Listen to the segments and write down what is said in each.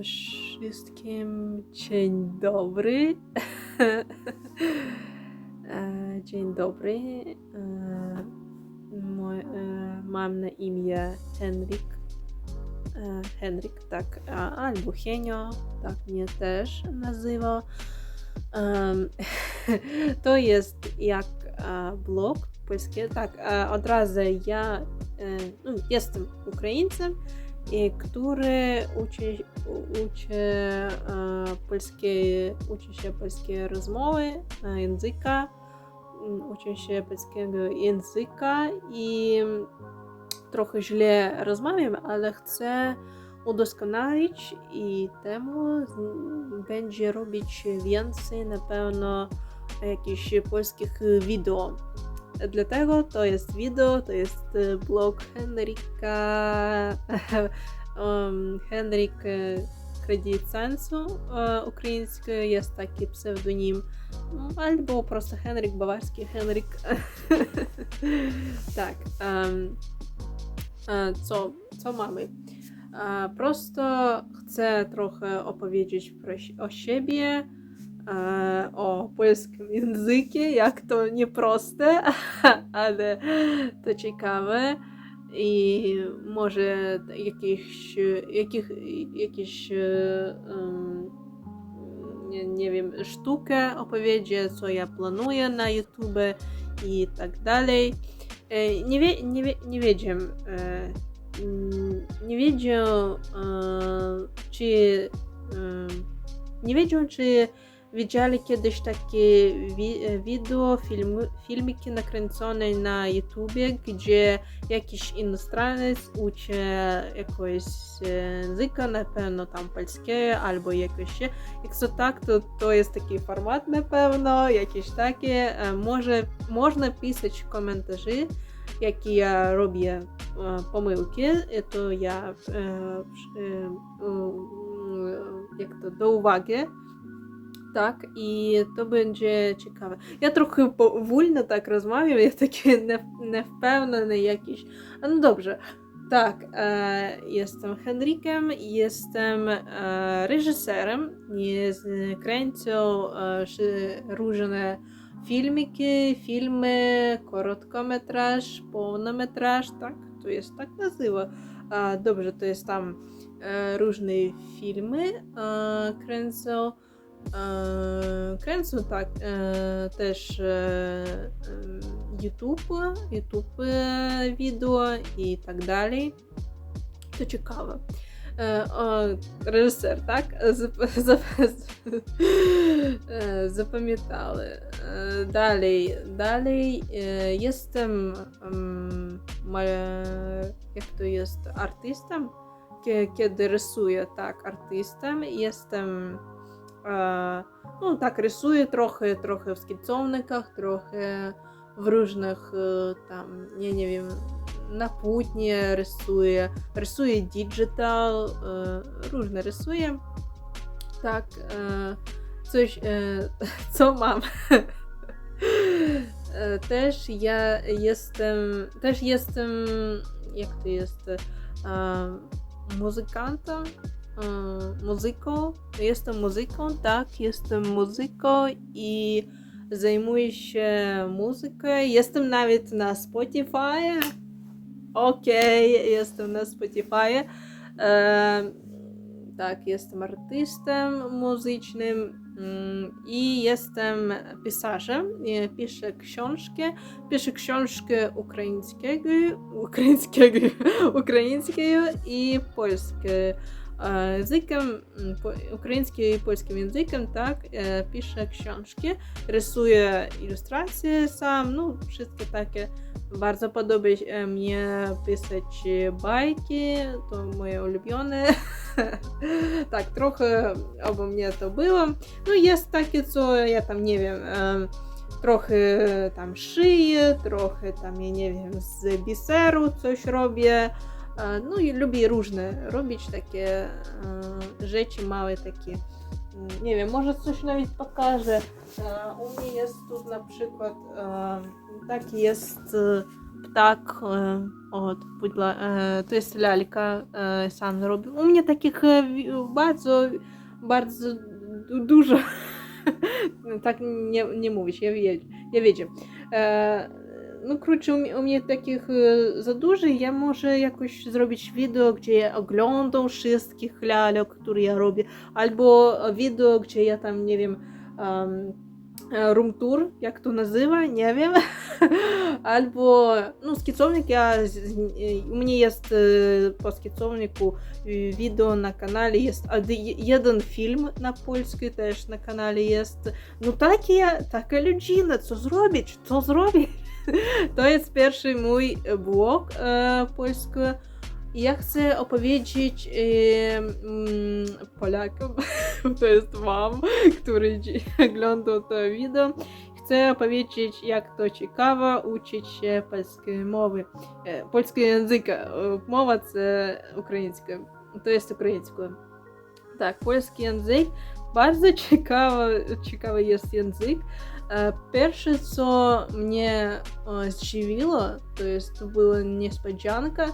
E, Wszystkim dzień dobry. E, Dzień dobry. E, e, mam na imię Henryk. E, Henryk, tak, albo Henio, tak mnie też nazywa. To jest jak e, blog polski. Tak, e, od razu ja e, no, jestem Ukraińcem, i który uczy, uczy e, uczy się polskiej rozmowy, e, języka, uczy się polskiego języka i trochę źle rozmawiam, ale chcę udoskonalić i temu będzie robić więcej na pewno jakichś polskich wideo. Dlatego to jest wideo, to jest e, blog Henryka um, Henryk e, e, українською, taki pseudonim, ну, albo просто tak. em, e, co, co mamy? E, Prosto chcę trochę opowiedzieć o siebie, e, o polskim języku, jak to nieproste, ale to ciekawe. I może jakieś, jakich, jakieś em, nie, nie wiem, sztukę opowiedzieć, co ja planuję na YouTube i tak dalej. E, Nie, wie, nie, wie, nie wiedziałem, e, mm, nie wiedział, e, czy e, nie wiedział, czy widzieli kiedyś takie wi- wideo, film, filmiki nakręcone na YouTubie, gdzie jakiś inostranec uczy jakiegoś języka, na pewno tam polskiego albo jakiegoś. Jak to tak, to, to jest taki format na pewno, jakieś takie. E, Może, można pisać komentarze, jakie ja robię e, pomyłki, i e, e, e, to do uwagi. Tak, i to będzie ciekawe. Ja trochę powolno tak rozmawiam, ja taki nie- niewpewniony No dobrze. Tak, e, jestem Henrykiem, jestem e, reżyserem, jest, kręcę e, różne filmiki, filmy, krótkometraż, pełnometraż, tak, to jest tak nazywa. E, dobrze, to jest tam e, różne filmy e, kręcę. E, e, też e, em, YouTube, e, wideo i tak dalej. To ciekawe. E, o, reżyser, tak? Zap, zap, e, zapamiętali. E, dalej, dalej e, jestem em, to jest, artystem, Kie- kiedy rysuję, tak, artystem. Jestem e, no tak, rysuję trochę, trochę w skicownikach, trochę w różnych e, tam, nie, nie wiem, na płótnie rysuję, rysuję digital, e, Y, muzyką. Jestem muzyką, tak, jestem muzyką i zajmuję się muzyką. Jestem nawet na Spotify. Okej, okay, jestem na Spotify. E, tak, jestem artystem muzycznym mm, i jestem pisarzem. Piszę książki, piszę książki ukraińskiego, ukraińskiego, ukraińskiego i polskie e, językiem, mm, ukraińskim i polskim tak, e, piszę książki, rysuję ilustracje sam, no wszystkie takie. Bardzo podoba mnie pisać bajki, to moje ulubione. tak, trochę obok mnie to było. No jest takie, co ja tam nie wiem, em, trochę tam szyję, trochę tam, ja nie wiem, z biseru coś robię. E, no i lubi różne, robić takie e, rzeczy małe, takie, e, nie wiem, może coś nawet pokażę. U mnie jest tu na przykład, taki jest ptak od pudla, to jest lalka, sam zrobił. U mnie takich bardzo, bardzo dużo. tak nie, nie mówisz, ja, ja, ja wiedziałem. E, no kurczę, u, mnie- takich e, za dużo, ja może jakoś zrobić wideo, gdzie ja oglądam wszystkich lalek, które ja robię, albo wideo, gdzie ja tam, nie wiem, um, room tour, jak to nazywa, nie wiem, albo, no skicownik, ja, u mnie jest e, po skicowniku e, wideo na kanale, jest jeden film na polski też na kanale jest, no takie, taka ludzina, co zrobić, co zrobić? To jest pierwszy mój blog e, polski. Ja chcę opowiedzieć e, mm, Polakom, to jest wam, który oglądał to wideo, chcę opowiedzieć, jak to ciekawe uczyć się polskiej mowy, e, polskiego języka. E, Mowa to ukraińska, to jest ukraińskie. Tak, polski język, bardzo ciekawy, ciekawy jest język. E, Pierwsze, co mnie e, zdziwiło, to jest to była niespodzianka.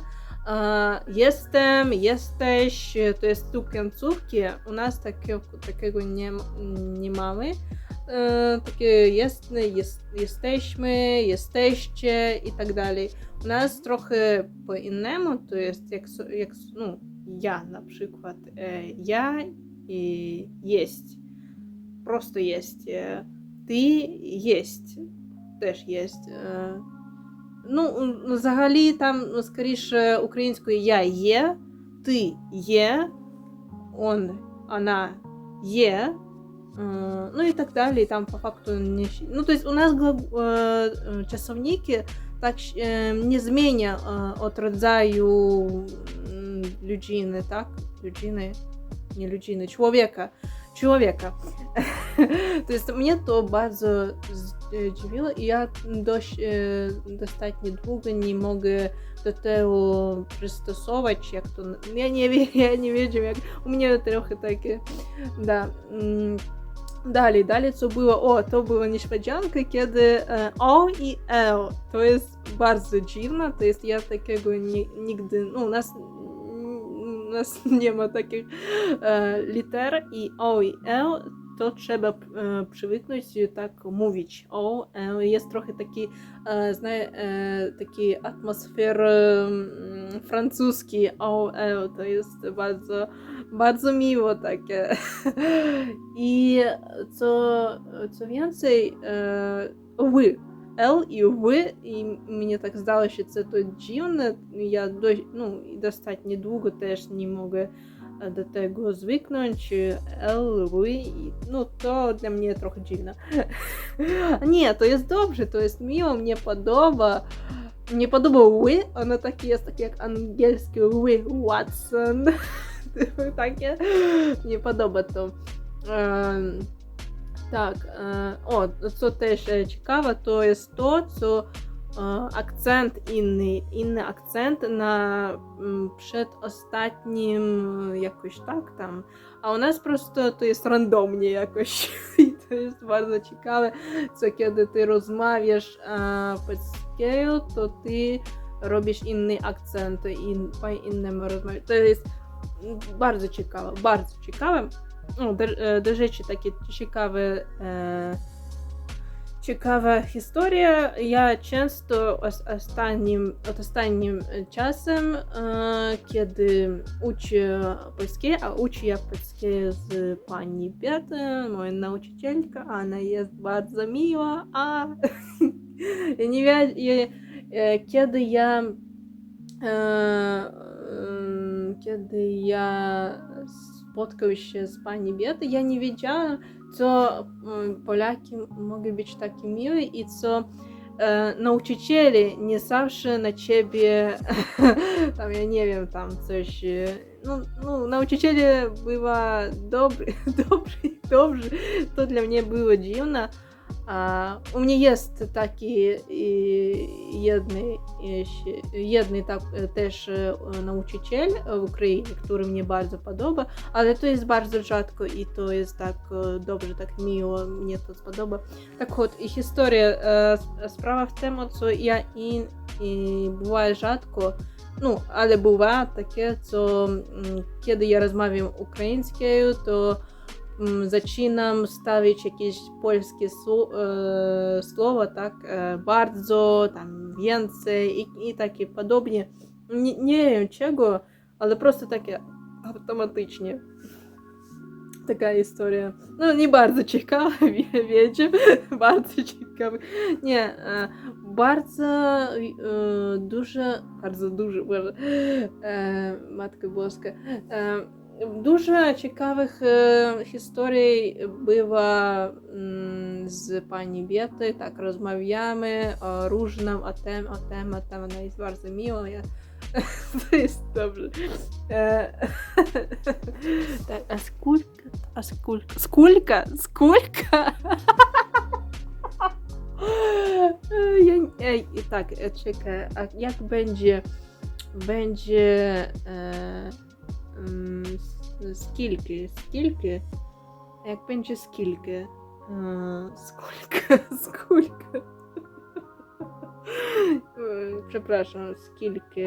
E, Jestem, jesteś, e, to jest tu końcówki. U nas takiego, takiego nie, nie mamy. E, Takie jest, jest, jesteśmy, jesteście i tak dalej. U nas trochę po innemu, to jest jak, so- jak no, ja na przykład. E, Ja i jest. Просто jest. E, Ти єсть. Теж єсть. Е, Ну, взагалі, там ну, скоріше українською я є, ти є, он, вона є. Е, Ну і так далі. Там по факту не... Ну, то есть у нас е, часовники так не зміня е, от родзаю м, людини, так? Людини, не людини, чоловіка. Чоловіка. То есть мне то zdziwiło i ja dość, e, dostatnio długo nie mogę do tego przystosować, jak to... Ja nie wiem, ja nie wiem, jak... U mnie trochę takie... Da. mm, Dalej, dalej co było? O, to była niespodzianka, kiedy e, O i L. To jest bardzo dziwne, to jest ja takiego nie, nigdy... No, u nas, u nas nie ma takich to trzeba e, przywyknąć e, tak mówić. O, e, jest trochę taki, znaje, taki atmosfer francuski. O, to jest bardzo, bardzo miło takie. I co, co więcej, wy. L i W, i mnie tak zdało się, że to dziwne. Ja dość, no, dostać niedługo też nie mogę tego zwyknąć. L, V, i- no to dla mnie trochę dziwne. Nie, to jest dobrze, to jest miło, mnie podoba. Mnie podoba ły, ono takie jest takie jak angielskie ły, Watson. takie. Mnie podoba to. Em, tak, e, o, co też e, ciekawe, to jest to, co e, akcent inny, inny akcent na mm, przedostatnim jakoś tak tam, a u nas prosto to jest randomnie jakoś i to jest bardzo ciekawe, co kiedy ty rozmawiasz e, polskiego, to ty robisz inny akcent i po innemu rozmawiasz. To jest bardzo ciekawe, bardzo ciekawe. No, do, e, do rzeczy takie ciekawe, e, ciekawa historia. Ja często os, ostatnim, od ostatnim czasem, e, kiedy uczę polskiego, a uczę ja polskiego z pani Beatą, moja nauczycielka, ona jest bardzo miła, a ja co em, Polaki mogą być takie miłe i co e, nauczyciele nie zawsze na ciebie, tam ja nie wiem, tam coś, e, no, no nauczyciele bywa dobry, dobry, dobrzy, to dla mnie było dziwne. A, u mnie jest taki i, tak, e, też e, nauczyciel w Ukrainie, który mnie bardzo podoba, ale to jest bardzo rzadko i to jest tak e, dobrze, tak miło, mnie to spodoba. Tak от, і історія, е, с- справа в тому, що я і і буває rzadko. Ну, але буває таке, м, коли я розмовляю українською, то польські сло- е, слова, так, е, bardzo, там, więcej і, і такі подобні. Ні, не wiem чого, але просто таке автоматичні. Така історія. Ну, не bardzo ciekawa, wiecie, bardzo ciekawy. Nie, bardzo duże, bardzo duże, Boże, e, Dużo ciekawych e, historii bywa mm, z pani Biety. Tak, rozmawiamy o różnym, o tym, o tym, o tym. Ona jest bardzo miła. Ja... To jest dobrze. E, tak, a skulka, a skulka, skulka, skulka. Ja, tak, e, czekaj, jak będzie, będzie... Mm, скільки, скільки? Як będzie скільки? Е, Скільки, скільки? Е, Przepraszam, скільки?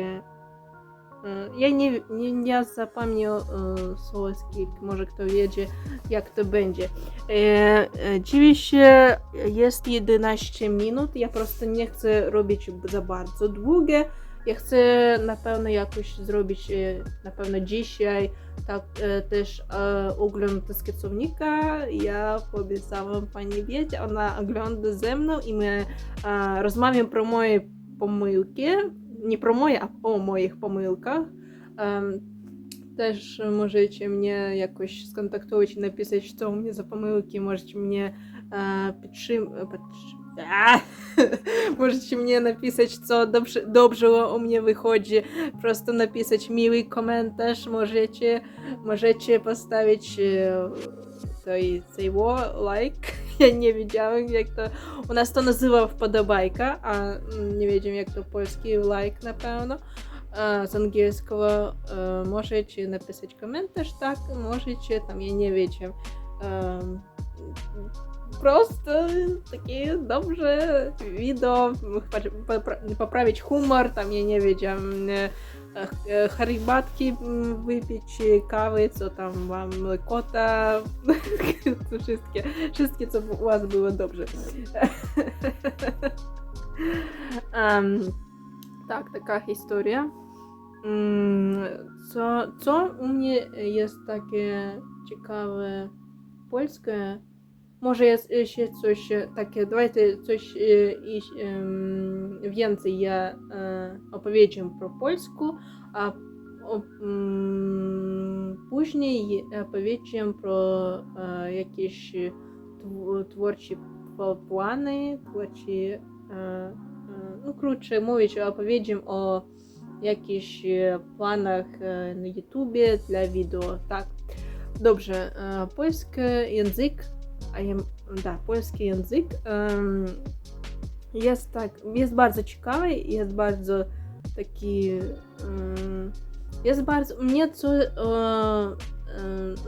Е, Я не, не, не запомнил e, słowo skilk. Może kto wiedzie, jak to będzie. E, e, Oczywiście jest 11 minut. Ja prosto nie chcę robić za bardzo długie. Ja chcę na pewno jakoś zrobić, e, na pewno dzisiaj, tak e, też e, ogląd skicownika. Ja poobiecałam pani Wiecie, ona ogląda ze mną i my rozmawiam pro moje pomyłki. Nie pro moje, a o moich pomyłkach. Też możecie mnie jakoś skontaktować i napisać, co u mnie za pomyłki. Możecie mnie e, Możecie mnie napisać, co dobrze, dobrze u mnie wychodzi. Prosto napisać miły komentarz. Możecie, możecie postawić e, tej, tej like. Ja nie wiedziałem, jak to. U nas to nazywa podobajka, a nie wiem, jak to polski like na pewno. Z angielskiego e, możecie napisać komentarz, tak? Możecie, tam ja nie wiem Е, просто таке добре відео, поправити хумор, там, я не вічу, харибатки випити, кави, co там вам кота, wszystkie, wszystkie, co u was było dobrze. Ем, tak, taka historia. М, Co, co u mnie jest takie ciekawe polskie? Давайте e, e, opowiem pro polsku, a o, mm, później opowiem pro e, jakieś tw- twórcze pl- plany, twórcze e, e, ну, коротше, мовлячи, оповідім о jakichś e, planach e, na YouTubie dla e, polski język, А я, да, польський язик jest tak, jest бардзо ciekawy, jest bardzo taki jest bardzo, mnie co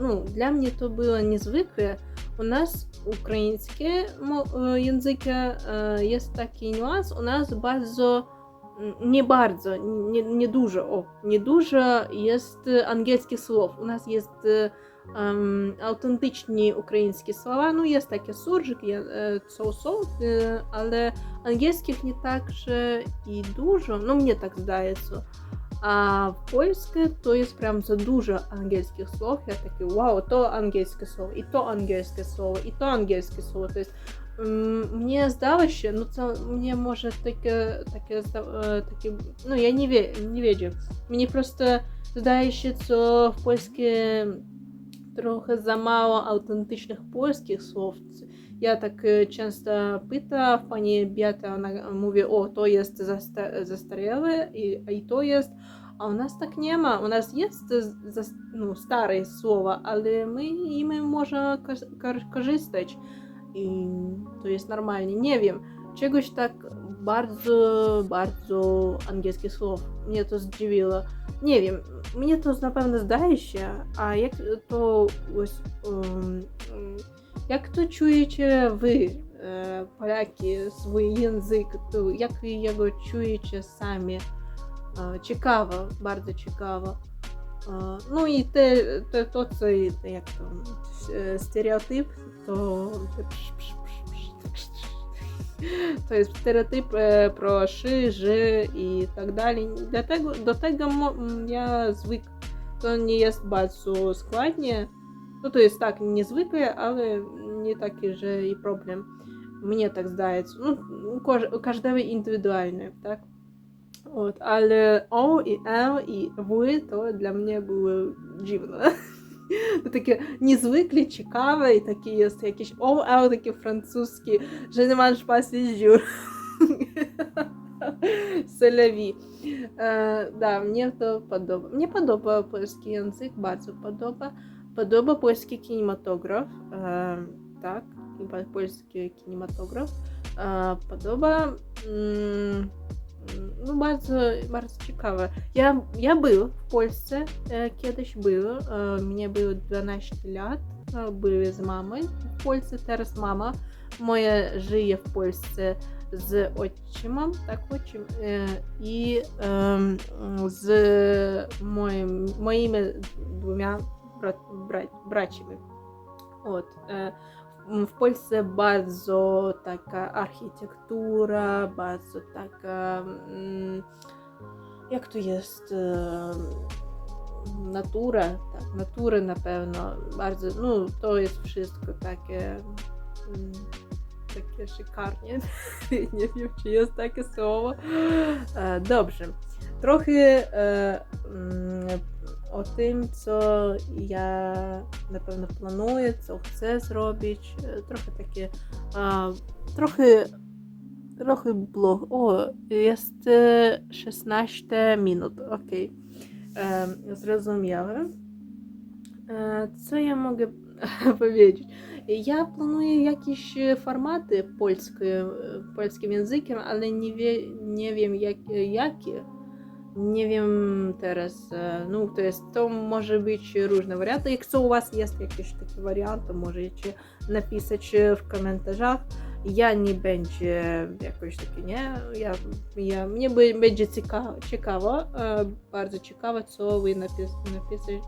ну, для mnie to było niezwykłe у нас українське э, язика э, есть такие нюансы. у нас бардзо не бардзо, не, не дуже, о, не дуже есть ангельських слов. У нас есть э, słów. U nas jest e, em, autentyczni ukraińskie słowa, no jest takie surżyk, je- e, są, są, e, ale angielskich nie tak, że i dużo, no mnie tak zdaje, co. A w polskie to jest prям za dużo angielskich słów. Ja takie, wow, to angielskie słowo, i to angielskie słowo, i to angielskie słowo. To jest М, Мне здалося, ну це мені може таке, таке, е, таке ну я не, ві, не віджу. Мені просто здається, що в польське trochę za mało autentycznych polskich słów. Ja tak e, często pytam pani Beata, ona mówi, o to jest zasta zastariałe i, to jest, a u nas tak nie ma. U nas jest no, stare słowa, ale my imi możemy korzystać i to jest normalnie. Nie wiem, czegoś tak bardzo, bardzo angielskich słów. Mnie to zdziwiło. Nie wiem, mnie to na pewno zdaje się, a jak to um, um, jak to czujecie wy? е, поляки свій язик, то як ви його чуєте самі. Е, Цікаво, дуже цікаво. Е, Ну і те, те то це як там е, стереотип, то to jest stereotyp e, про ши, жи і так далі. Для tego, я звик. То не є bardzo. Ну, то есть так, не звикли, але не такі же і проблем. Мені так здається. Ну, у кож- у кожного індивідуальне, так? От, але О і Л і Ви, то для мене було дивно. Таке незвиклі, цікаве, і такі є якісь О, Л, такі французькі, ne mange pas ces jours. Соляві. Е, да, мені то подобає. Мені подобає польський язик, дуже подобає. Подобає польський кінематограф. Е, так, польський кінематограф. Е, подобає. Ну, bardzo, bardzo ciekawe. Ja, ja był w Polsce, e, kiedyś był, e, mnie było 12 lat, e, były z mamą w Polsce, teraz mama moja żyje w Polsce z ojczymem, tak, ojczym, e, i z moim, moimi dwoma brat, brat, braćmi. От, w Polsce bardzo taka architektura, bardzo taka. Jak to jest? Natura, tak, natury na pewno. Bardzo, no to jest wszystko takie. Takie szykarnie. Nie wiem, czy jest takie słowo. Dobrze. E, mm, tym, co ja na pewno planuję, co chcę zrobić. E, Trochę takie, a, trochę, trochę. O, jest e, 16 minut, okej. E, Zrozumiałem. E, Co ja mogę powiedzieć? Planuję jakieś e, formaty polskie, e, polskim językiem, ale nie, wie, nie wiem jakie. Nie wiem teraz, e, no to jest, to może być różne warianty. Jak co u Was jest jakieś takie warianty, możecie napisać e, w komentarzach. Ja nie będzie jakoś takie, nie? Ja, ja, mnie będzie ciekawe, ciekawo, e, bardzo ciekawe, co Wy napis, napisać.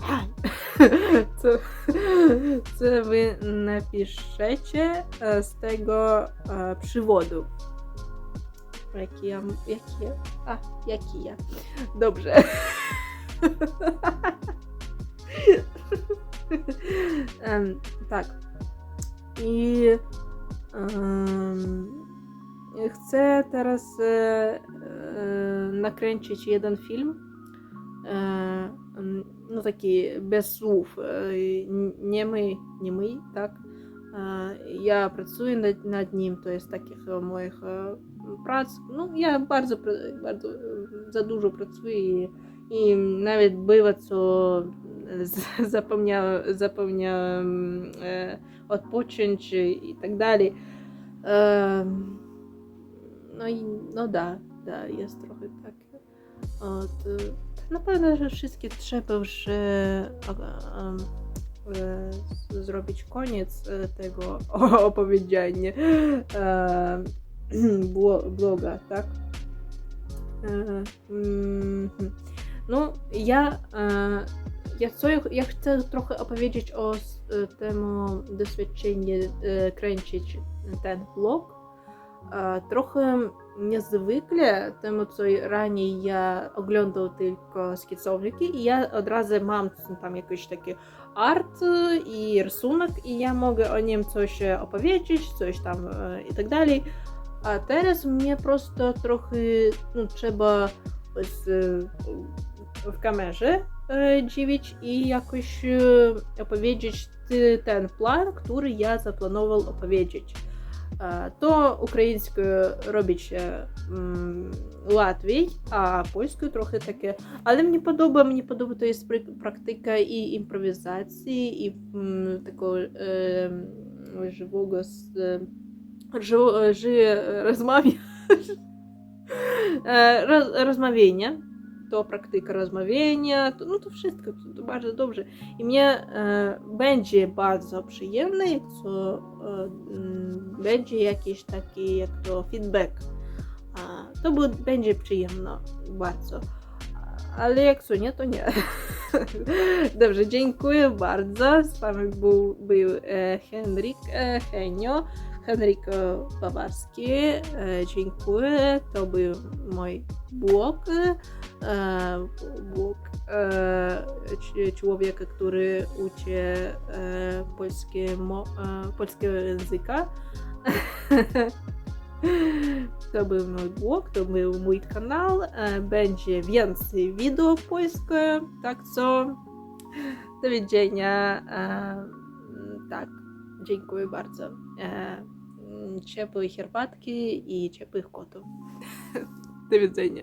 Co, co Wy napiszecie z tego e, przywodu. Jaki ja, jaki ja, a, jaki ja. Dobrze. Em, tak. I em, chcę teraz e, e, nakręcić jeden film. E, no taki bez słów. E, nie my, nie my, tak. E, Ja pracuję nad, nad nim, to jest takich moich prac. No, ja bardzo, bardzo y, za dużo pracuję i, nawet bywa co e, zapomniałem, zapomniałem e, odpocząć i tak dalej. No i no da, da, jest trochę tak. Od, y, na pewno, że wszystkie trzeba już e, e, zrobić koniec tego opowiedzenia. E, mhm. No, ja, e, ja, co, ja chcę trochę opowiedzieć o e, temu doświadczeniu e, kręcić ten blog. E, Trochę niezwykle, temu co raniej ja oglądał tylko skicowniki i ja od razu mam tam jakiś taki art e, i rysunek i ja mogę o nim coś e, opowiedzieć, coś tam e, i tak dalej. A teraz mnie prosto trochę no, trzeba z, e, w kamerze e, dziwić i jakoś e, opowiedzieć ty- ten plan, który ja zaplanował opowiedzieć. Е, То українською робить е, Латвій, а польською трохи таке. Але мені подобає, мені подобається практика і імпровізації, і такого е, живого с- е, живо, жи, розмові, е, роз, розмовіння. to praktyka rozmawiania, to, no to wszystko to, to bardzo dobrze. I mnie e, będzie bardzo przyjemne, jak to e, mm, będzie jakiś taki, jak to feedback. A, to bu- będzie przyjemne bardzo. Ale jak co nie, to nie. Dobrze, dziękuję bardzo. Z wami był, był e, Henryk e, Henio, Henryko Bawarski. E, dziękuję. To był mój blog. E, blog e, człowieka, który uczy polskie, mo, e, polskiego języka. To był mój blog, to był mój kanał. Będzie więcej wideo polskie, tak co do widzenia. Tak, dziękuję bardzo. E, Ciepłej herbatki i ciepłych kotów. Do widzenia.